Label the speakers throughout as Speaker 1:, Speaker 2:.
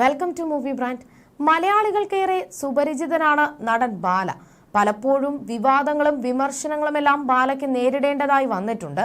Speaker 1: Welcome to movie brand മലയാളികൾക്കേറെ സുപരിചിതനാണ് നടൻ ബാല. പലപ്പോഴും വിവാദങ്ങളും വിമർശനങ്ങളുമെല്ലാം ബാലയ്ക്ക് നേരിടേണ്ടതായി വന്നിട്ടുണ്ട്.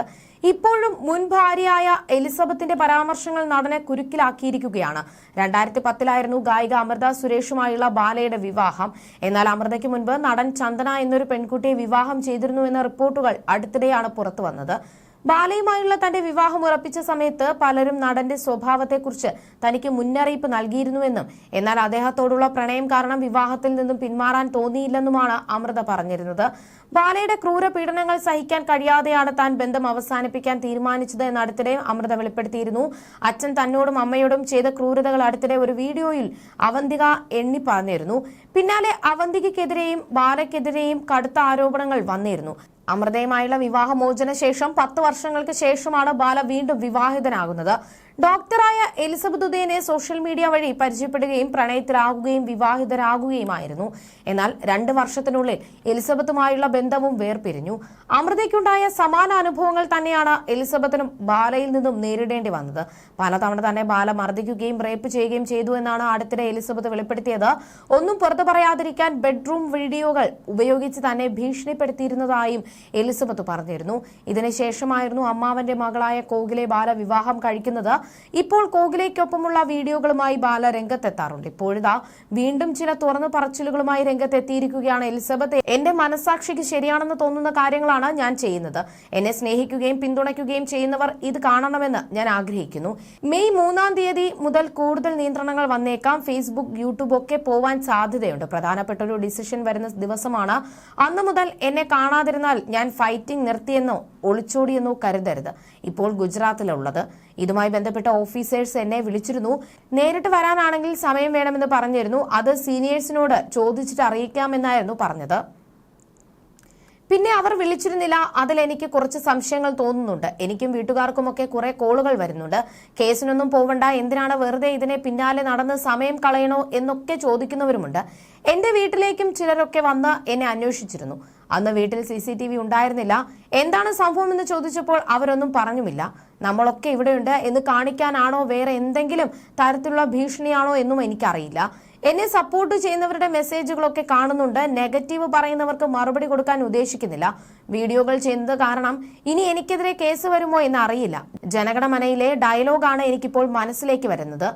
Speaker 1: ഇപ്പോഴും മുൻ ഭാര്യയായ എലിസബത്തിന്റെ പരാമർശങ്ങൾ നടനെ കുരുക്കിലാക്കിയിരിക്കുകയാണ്. രണ്ടായിരത്തി പത്തിലായിരുന്നു ഗായിക അമൃത സുരേഷുമായുള്ള ബാലയുടെ വിവാഹം. എന്നാൽ അമൃതയ്ക്ക് മുൻപ് നടൻ ചന്ദന എന്നൊരു പെൺകുട്ടിയെ വിവാഹം ചെയ്തിരുന്നു എന്ന റിപ്പോർട്ടുകൾ അടുത്തിടെയാണ് പുറത്തു വന്നത് ബാലയുമായുള്ള തന്റെ വിവാഹം ഉറപ്പിച്ച സമയത്ത് പലരും നടന്റെ സ്വഭാവത്തെക്കുറിച്ച് തനിക്ക് മുന്നറിയിപ്പ് നൽകിയിരുന്നുവെന്നും എന്നാൽ അദ്ദേഹത്തോടുള്ള പ്രണയം കാരണം വിവാഹത്തിൽ നിന്നും പിന്മാറാൻ തോന്നിയില്ലെന്നുമാണ് അമൃത പറഞ്ഞിരുന്നത്. ബാലയുടെ ക്രൂര പീഡനങ്ങൾ സഹിക്കാൻ കഴിയാതെയാണ് താൻ ബന്ധം അവസാനിപ്പിക്കാൻ തീരുമാനിച്ചത് എന്ന് അടുത്തിടെ അമൃത വെളിപ്പെടുത്തിയിരുന്നു. അച്ഛൻ തന്നോടും അമ്മയോടും ചെയ്ത ക്രൂരതകൾ അടുത്തിടെ ഒരു വീഡിയോയിൽ അവന്തിക എണ്ണി പറഞ്ഞിരുന്നു. പിന്നാലെ അവന്തികയ്ക്കെതിരെയും ബാലയ്ക്കെതിരെയും കടുത്ത ആരോപണങ്ങൾ വന്നിരുന്നു. അമൃതയുമായുള്ള വിവാഹമോചന ശേഷം പത്ത് വർഷങ്ങൾക്ക് ശേഷമാണ് ബാല വീണ്ടും വിവാഹിതനാകുന്നത്. ഡോക്ടറായ എലിസബത്ത് ഉദയനെ സോഷ്യൽ മീഡിയ വഴി പരിചയപ്പെടുകയും പ്രണയത്തിലാകുകയും വിവാഹിതരാകുകയുമായിരുന്നു. എന്നാൽ രണ്ട് വർഷത്തിനുള്ളിൽ എലിസബത്തുമായുള്ള ബന്ധവും വേർപിരിഞ്ഞു. അമൃതയ്ക്കുണ്ടായ സമാന അനുഭവങ്ങൾ തന്നെയാണ് എലിസബത്തിനും ബാലയിൽ നിന്നും നേരിടേണ്ടി വന്നത്. പലതവണ തന്നെ ബാല മർദ്ദിക്കുകയും റേപ്പ് ചെയ്യുകയും ചെയ്തു എന്നാണ് അടുത്തിടെ എലിസബത്ത് വെളിപ്പെടുത്തിയത്. ഒന്നും പുറത്തു പറയാതിരിക്കാൻ ബെഡ്റൂം വീഡിയോകൾ ഉപയോഗിച്ച് തന്നെ ഭീഷണിപ്പെടുത്തിയിരുന്നതായും എലിസബത്ത് പറഞ്ഞിരുന്നു. ഇതിനുശേഷമായിരുന്നു അമ്മാവന്റെ മകളായ കോകിലെ ബാല വിവാഹം കഴിക്കുന്നത്. ഇപ്പോൾ കോകിലേക്കൊപ്പമുള്ള വീഡിയോകളുമായി ബാല രംഗത്തെത്താറുണ്ട്. ഇപ്പോഴിതാ വീണ്ടും ചില തുറന്നു പറച്ചിലുകളുമായി രംഗത്തെത്തിയിരിക്കുകയാണ് എലിസബത്ത്. എന്റെ മനസാക്ഷിക്ക് ശരിയാണെന്ന് തോന്നുന്ന കാര്യങ്ങളാണ് ഞാൻ ചെയ്യുന്നത്. എന്നെ സ്നേഹിക്കുകയും പിന്തുണയ്ക്കുകയും ചെയ്യുന്നവർ ഇത് കാണണമെന്ന് ഞാൻ ആഗ്രഹിക്കുന്നു. മെയ് മൂന്നാം തീയതി മുതൽ കൂടുതൽ നിയന്ത്രണങ്ങൾ വന്നേക്കാം. ഫേസ്ബുക്ക് യൂട്യൂബ് ഒക്കെ പോവാൻ സാധ്യതയുണ്ട്. പ്രധാനപ്പെട്ട ഒരു ഡിസിഷൻ വരുന്ന ദിവസമാണ്. അന്ന് മുതൽ എന്നെ കാണാതിരുന്നാൽ ഞാൻ ഫൈറ്റിംഗ് നിർത്തിയെന്നോ ഒളിച്ചോടിയെന്നോ കരുതരുത്. ഇപ്പോൾ ഗുജറാത്തിലുള്ളത്. ഇതുമായി ബന്ധപ്പെട്ട ഓഫീസേഴ്സ് എന്നെ വിളിച്ചിരുന്നു. നേരിട്ട് വരാനാണെങ്കിൽ സമയം വേണമെന്ന് പറഞ്ഞിരുന്നു. അത് സീനിയേഴ്സിനോട് ചോദിച്ചിട്ട് അറിയിക്കാമെന്നായിരുന്നു പറഞ്ഞത്. പിന്നെ അവർ വിളിച്ചിരുന്നില്ല. അതിൽ എനിക്ക് കുറച്ച് സംശയങ്ങൾ തോന്നുന്നുണ്ട്. എനിക്കും വീട്ടുകാർക്കുമൊക്കെ കുറെ കോളുകൾ വരുന്നുണ്ട്. കേസിനൊന്നും പോവണ്ട. എന്തിനാണ് വെറുതെ ഇതിനെ പിന്നാലെ നടന്ന് സമയം കളയണോ എന്നൊക്കെ ചോദിക്കുന്നവരുമുണ്ട്. എന്റെ വീട്ടിലേക്കും ചിലരൊക്കെ വന്ന് എന്നെ അന്വേഷിച്ചിരുന്നു. അന്ന് വീട്ടിൽ സി ഉണ്ടായിരുന്നില്ല. എന്താണ് സംഭവം എന്ന് ചോദിച്ചപ്പോൾ അവരൊന്നും പറഞ്ഞുമില്ല. നമ്മളൊക്കെ ഇവിടെയുണ്ട് എന്ന് കാണിക്കാനാണോ വേറെ എന്തെങ്കിലും തരത്തിലുള്ള ഭീഷണിയാണോ എന്നും എനിക്കറിയില്ല. എന്നെ സപ്പോർട്ട് ചെയ്യുന്നവരുടെ മെസ്സേജുകളൊക്കെ കാണുന്നുണ്ട്. നെഗറ്റീവ് പറയുന്നവർക്ക് മറുപടി കൊടുക്കാൻ ഉദ്ദേശിക്കുന്നില്ല. വീഡിയോകൾ ചെയ്യുന്നത് കാരണം ഇനി എനിക്കെതിരെ കേസ് വരുമോ എന്ന് അറിയില്ല. ജനഗണമനയിലെ ഡയലോഗാണ് എനിക്കിപ്പോൾ മനസ്സിലേക്ക് വരുന്നത്.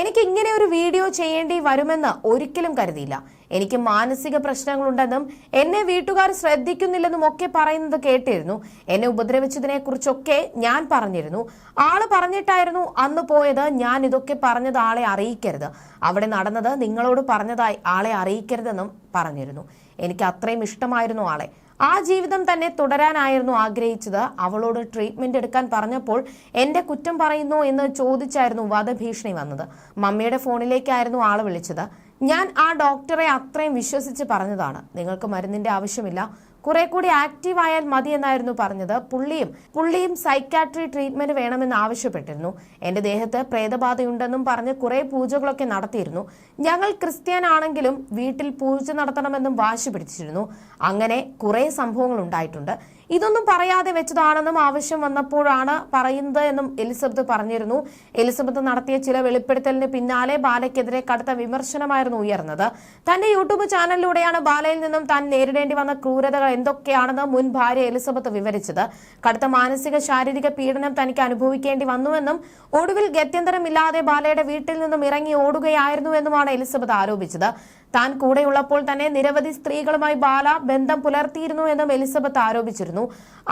Speaker 1: എനിക്ക് ഇങ്ങനെ ഒരു വീഡിയോ ചെയ്യേണ്ടി വരുമെന്ന് ഒരിക്കലും കരുതിയില്ല. എനിക്ക് മാനസിക പ്രശ്നങ്ങളുണ്ടെന്നും എന്നെ വീട്ടുകാർ ശ്രദ്ധിക്കുന്നില്ലെന്നും ഒക്കെ പറയുന്നത് കേട്ടിരുന്നു. എന്നെ ഉപദ്രവിച്ചതിനെ കുറിച്ചൊക്കെ ഞാൻ പറഞ്ഞിരുന്നു. ആൾ പറഞ്ഞിട്ടായിരുന്നു അന്ന് പോയത്. ഞാൻ ഇതൊക്കെ പറഞ്ഞത് ആളെ അറിയിക്കരുത്. അവിടെ നടന്നത് നിങ്ങളോട് പറഞ്ഞതായി ആളെ അറിയിക്കരുതെന്നും പറഞ്ഞിരുന്നു. എനിക്ക് അത്രയും ഇഷ്ടമായിരുന്നു ആളെ. ആ ജീവിതം തന്നെ തുടരാനായിരുന്നു ആഗ്രഹിച്ചത്. അവളോട് ട്രീറ്റ്മെന്റ് എടുക്കാൻ പറഞ്ഞപ്പോൾ എന്റെ കുറ്റം പറയുന്നു എന്ന് ചോദിച്ചായിരുന്നു വധഭീഷണി വന്നത്. മമ്മിയുടെ ഫോണിലേക്കായിരുന്നു ആൾ വിളിച്ചത്. ഞാൻ ആ ഡോക്ടറെ അത്രയും വിശ്വസിച്ച് പറഞ്ഞതാണ്. നിങ്ങൾക്ക് മരുന്നിന്റെ ആവശ്യമില്ല. കുറെ കൂടി ആക്റ്റീവ് ആയാൽ മതി എന്നായിരുന്നു പറഞ്ഞത്. പുള്ളിയും പുള്ളിയും സൈക്കാട്രി ട്രീറ്റ്മെന്റ് വേണമെന്ന് ആവശ്യപ്പെട്ടിരുന്നു. എന്റെ ദേഹത്ത് പ്രേതബാധയുണ്ടെന്നും പറഞ്ഞ് കുറെ പൂജകളൊക്കെ നടത്തിയിരുന്നു. ഞങ്ങൾ ക്രിസ്ത്യൻ ആണെങ്കിലും വീട്ടിൽ പൂജ നടത്തണമെന്നും വാശി പിടിച്ചിരുന്നു. അങ്ങനെ കുറെ സംഭവങ്ങൾ ഉണ്ടായിട്ടുണ്ട്. ഇതൊന്നും പറയാതെ വെച്ചതാണെന്നും ആവശ്യം വന്നപ്പോഴാണ് പറയുന്നത് എന്നും എലിസബത്ത് പറഞ്ഞിരുന്നു. എലിസബത്ത് നടത്തിയ ചില വെളിപ്പെടുത്തലിന് പിന്നാലെ ബാലയ്ക്കെതിരെ കടുത്ത വിമർശനമായിരുന്നു ഉയർന്നത്. തന്റെ യൂട്യൂബ് ചാനലിലൂടെയാണ് ബാലയിൽ നിന്നും താൻ നേരിടേണ്ടി വന്ന ക്രൂരതകൾ എന്തൊക്കെയാണെന്ന് മുൻ ഭാര്യ എലിസബത്ത് വിവരിച്ചത്. കടുത്ത മാനസിക ശാരീരിക പീഡനം തനിക്ക് അനുഭവിക്കേണ്ടി വന്നുവെന്നും ഒടുവിൽ ഗത്യന്തരമില്ലാതെ ബാലയുടെ വീട്ടിൽ നിന്നും ഇറങ്ങി ഓടുകയായിരുന്നുവെന്നുമാണ് എലിസബത്ത് ആരോപിച്ചത്. താൻ കൂടെയുള്ളപ്പോൾ തന്നെ നിരവധി സ്ത്രീകളുമായി ബാല ബന്ധം പുലർത്തിയിരുന്നു എന്നും എലിസബത്ത് ആരോപിച്ചിരുന്നു.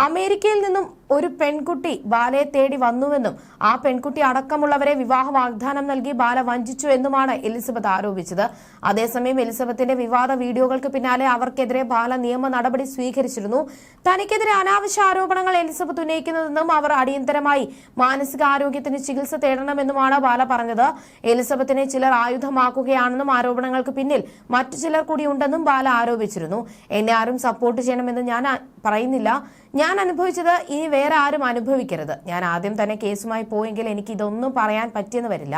Speaker 1: അമേരിക്കയിൽ നിന്നും ഒരു പെൺകുട്ടി ബാലയെ തേടി വന്നുവെന്നും ആ പെൺകുട്ടി അടക്കമുള്ളവരെ വിവാഹ വാഗ്ദാനം നൽകി ബാല വഞ്ചിച്ചു എന്നുമാണ് എലിസബത്ത് ആരോപിച്ചത്. അതേസമയം എലിസബത്തിന്റെ വിവാദ വീഡിയോകൾക്ക് പിന്നാലെ അവർക്കെതിരെ ബാല നിയമ നടപടി സ്വീകരിച്ചിരുന്നു. തനിക്കെതിരെ അനാവശ്യ ആരോപണങ്ങൾ എലിസബത്ത് ഉന്നയിക്കുന്നതെന്നും അവർ അടിയന്തരമായി മാനസികാരോഗ്യത്തിന് ചികിത്സ തേടണമെന്നുമാണ് ബാല പറഞ്ഞത്. എലിസബത്തിനെ ചിലർ ആയുധമാക്കുകയാണെന്നും ആരോപണങ്ങൾക്ക് പിന്നിൽ മറ്റു ചിലർ കൂടി ഉണ്ടെന്നും ബാല ആരോപിച്ചിരുന്നു. എന്നെ ആരും സപ്പോർട്ട് ചെയ്യണമെന്ന് ഞാൻ പറയുന്നില്ല. ഞാൻ അനുഭവിച്ചത് ഇനി വേറെ ആരും അനുഭവിക്കരുത്. ഞാൻ ആദ്യം തന്നെ കേസുമായി പോയെങ്കിൽ എനിക്ക് ഇതൊന്നും പറയാൻ പറ്റിയെന്ന് വരില്ല.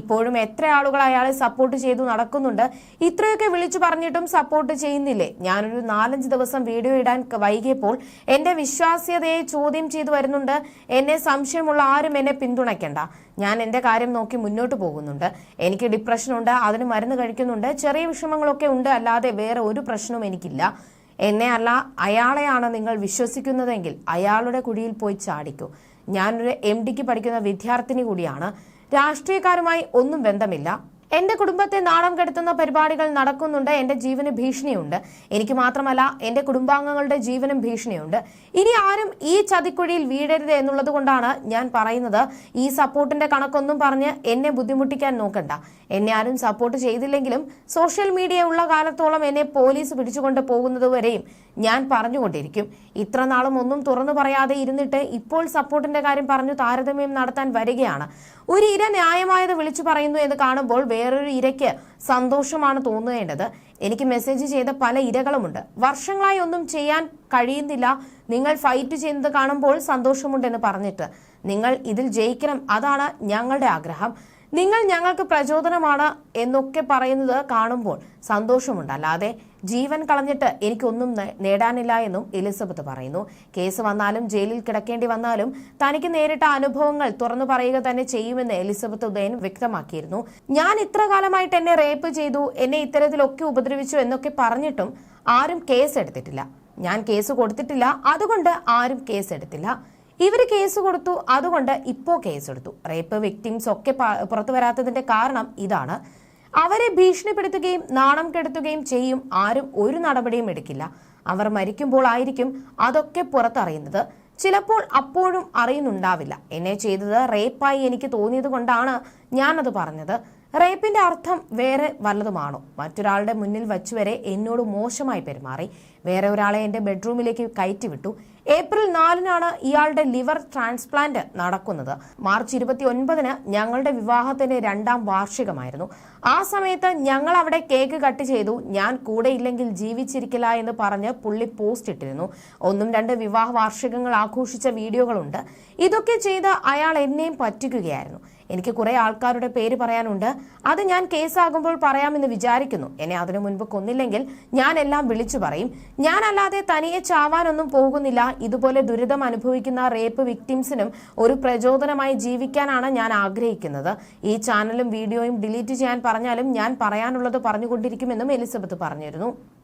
Speaker 1: ഇപ്പോഴും എത്ര ആളുകൾ അയാളെ സപ്പോർട്ട് ചെയ്തു നടക്കുന്നുണ്ട്. ഇത്രയൊക്കെ വിളിച്ചു പറഞ്ഞിട്ടും സപ്പോർട്ട് ചെയ്യുന്നില്ലേ? ഞാനൊരു നാലഞ്ച് ദിവസം വീഡിയോ ഇടാൻ വൈകിയപ്പോൾ എന്റെ വിശ്വാസ്യതയെ ചോദ്യം ചെയ്തു വരുന്നുണ്ട്. എന്നെ സംശയമുള്ള ആരും എന്നെ പിന്തുണയ്ക്കണ്ട. ഞാൻ എന്റെ കാര്യം നോക്കി മുന്നോട്ട് പോകുന്നുണ്ട്. എനിക്ക് ഡിപ്രഷനുണ്ട് അതിന് മരുന്ന് കഴിക്കുന്നുണ്ട് ചെറിയ വിഷമങ്ങളൊക്കെ ഉണ്ട് അല്ലാതെ വേറെ ഒരു പ്രശ്നവും എനിക്കില്ല. എന്നെ അല്ല അയാളെയാണ് നിങ്ങൾ വിശ്വസിക്കുന്നതെങ്കിൽ അയാളുടെ കുഴിയിൽ പോയി ചാടിക്കൂ. ഞാനൊരു എം ഡിക്ക് പഠിക്കുന്ന വിദ്യാർത്ഥിനി കൂടിയാണ്. രാഷ്ട്രീയക്കാരുമായി ഒന്നും ബന്ധമില്ല. എന്റെ കുടുംബത്തെ നാണം കെടുത്തുന്ന പരിപാടികൾ നടക്കുന്നുണ്ട്. എന്റെ ജീവന് ഭീഷണിയുണ്ട്. എനിക്ക് മാത്രമല്ല എന്റെ കുടുംബാംഗങ്ങളുടെ ജീവനും ഭീഷണിയുണ്ട്. ഇനി ആരും ഈ ചതിക്കുഴിയിൽ വീഴരുത് എന്നുള്ളത് കൊണ്ടാണ് ഞാൻ പറയുന്നത്. ഈ സപ്പോർട്ടിന്റെ കണക്കൊന്നും പറഞ്ഞ് എന്നെ ബുദ്ധിമുട്ടിക്കാൻ നോക്കണ്ട. എന്നെ ആരും സപ്പോർട്ട് ചെയ്തില്ലെങ്കിലും സോഷ്യൽ മീഡിയ ഉള്ള കാലത്തോളം എന്നെ പോലീസ് പിടിച്ചുകൊണ്ട് പോകുന്നതുവരെയും ഞാൻ പറഞ്ഞുകൊണ്ടിരിക്കും. ഇത്ര നാളും ഒന്നും തുറന്നു പറയാതെ ഇരുന്നിട്ട് ഇപ്പോൾ സപ്പോർട്ടിന്റെ കാര്യം പറഞ്ഞു താരതമ്യം നടത്താൻ വരികയാണ്. ഒരു ഇര ന്യായമായത് വിളിച്ചു പറയുന്നു എന്ന് കാണുമ്പോൾ വേറൊരു ഇരയ്ക്ക് സന്തോഷമാണ് തോന്നേണ്ടത് എനിക്ക് മെസ്സേജ് ചെയ്ത പല ഇരകളുമുണ്ട്. വർഷങ്ങളായി ഒന്നും ചെയ്യാൻ കഴിയുന്നില്ല. നിങ്ങൾ ഫൈറ്റ് ചെയ്യുന്നത് കാണുമ്പോൾ സന്തോഷമുണ്ടെന്ന് പറഞ്ഞിട്ട് നിങ്ങൾ ഇതിൽ ജയിക്കണം. അതാണ് ഞങ്ങളുടെ ആഗ്രഹം. നിങ്ങൾ ഞങ്ങൾക്ക് പ്രചോദനമാണ് എന്നൊക്കെ പറയുന്നത് കാണുമ്പോൾ സന്തോഷമുണ്ട്. അല്ലാതെ ജീവൻ കളഞ്ഞിട്ട് എനിക്കൊന്നും നേടാനില്ല എന്നും എലിസബത്ത് പറയുന്നു. കേസ് വന്നാലും ജയിലിൽ കിടക്കേണ്ടി വന്നാലും തനിക്ക് നേരിട്ട അനുഭവങ്ങൾ തുറന്നു പറയുക തന്നെ ചെയ്യുമെന്ന് എലിസബത്ത് ഉദയൻ വ്യക്തമാക്കിയിരുന്നു. ഞാൻ ഇത്ര കാലമായിട്ട് എന്നെ റേപ്പ് ചെയ്തു എന്നെ ഇത്തരത്തിലൊക്കെ ഉപദ്രവിച്ചു എന്നൊക്കെ പറഞ്ഞിട്ടും ആരും കേസ് എടുത്തിട്ടില്ല. ഞാൻ കേസ് കൊടുത്തിട്ടില്ല. അതുകൊണ്ട് ആരും കേസ് എടുത്തില്ല. ഇവർ കേസ് കൊടുത്തു. അതുകൊണ്ട് ഇപ്പോൾ കേസെടുത്തു. റേപ്പ് വിക്ടിംസ് ഒക്കെ പുറത്തു വരാത്തതിന്റെ കാരണം ഇതാണ്. അവരെ ഭീഷണിപ്പെടുത്തുകയും നാണം കെടുത്തുകയും ചെയ്യും. ആരും ഒരു നടപടിയും എടുക്കില്ല. അവർ മരിക്കുമ്പോൾ ആയിരിക്കും അതൊക്കെ പുറത്തറിയുന്നത്. ചിലപ്പോൾ അപ്പോഴും അറിയുന്നുണ്ടാവില്ല. എന്നെ ചെയ്തത് റേപ്പായി എനിക്ക് തോന്നിയത് കൊണ്ടാണ് ഞാനത് പറഞ്ഞത്. റേപ്പിന്റെ അർത്ഥം വേറെ വല്ലതുമാണോ? മറ്റൊരാളുടെ മുന്നിൽ വച്ചുവരെ എന്നോട് മോശമായി പെരുമാറി. വേറെ ഒരാളെ എന്റെ ബെഡ്റൂമിലേക്ക് കയറ്റിവിട്ടു ഏപ്രിൽ നാലിനാണ് ഇയാളുടെ ലിവർ ട്രാൻസ്പ്ലാന്റ് നടക്കുന്നത്. മാർച്ച് ഇരുപത്തി ഒൻപതിന് ഞങ്ങളുടെ വിവാഹത്തിന്റെ രണ്ടാം വാർഷികമായിരുന്നു. ആ സമയത്ത് ഞങ്ങൾ അവിടെ കേക്ക് കട്ട് ചെയ്തു. ഞാൻ കൂടെ ഇല്ലെങ്കിൽ ജീവിച്ചിരിക്കില്ല എന്ന് പറഞ്ഞ് പുള്ളി പോസ്റ്റ് ഇട്ടിരുന്നു. ഒന്നും രണ്ട് വിവാഹ വാർഷികങ്ങൾ ആഘോഷിച്ച വീഡിയോകളുണ്ട്. ഇതൊക്കെ ചെയ്ത് അയാൾ എന്നെയും പറ്റിക്കുകയായിരുന്നു. എനിക്ക് കുറെ ആൾക്കാരുടെ പേര് പറയാനുണ്ട്. അത് ഞാൻ കേസാകുമ്പോൾ പറയാമെന്ന് വിചാരിക്കുന്നു. എന്നെ അതിനു മുൻപ് കൊന്നില്ലെങ്കിൽ ഞാൻ എല്ലാം വിളിച്ചു പറയും. ഞാൻ അല്ലാതെ തനിയെ ചാവാനൊന്നും പോകുന്നില്ല. ഇതുപോലെ ദുരിതം അനുഭവിക്കുന്ന റേപ്പ് വിക്ടിംസിനും ഒരു പ്രചോദനമായി ജീവിക്കാനാണ് ഞാൻ ആഗ്രഹിക്കുന്നത്. ഈ ചാനലും വീഡിയോയും ഡിലീറ്റ് ചെയ്യാൻ പറഞ്ഞാലും ഞാൻ പറയാനുള്ളത് പറഞ്ഞുകൊണ്ടിരിക്കുമെന്നും എലിസബത്ത് പറഞ്ഞിരുന്നു.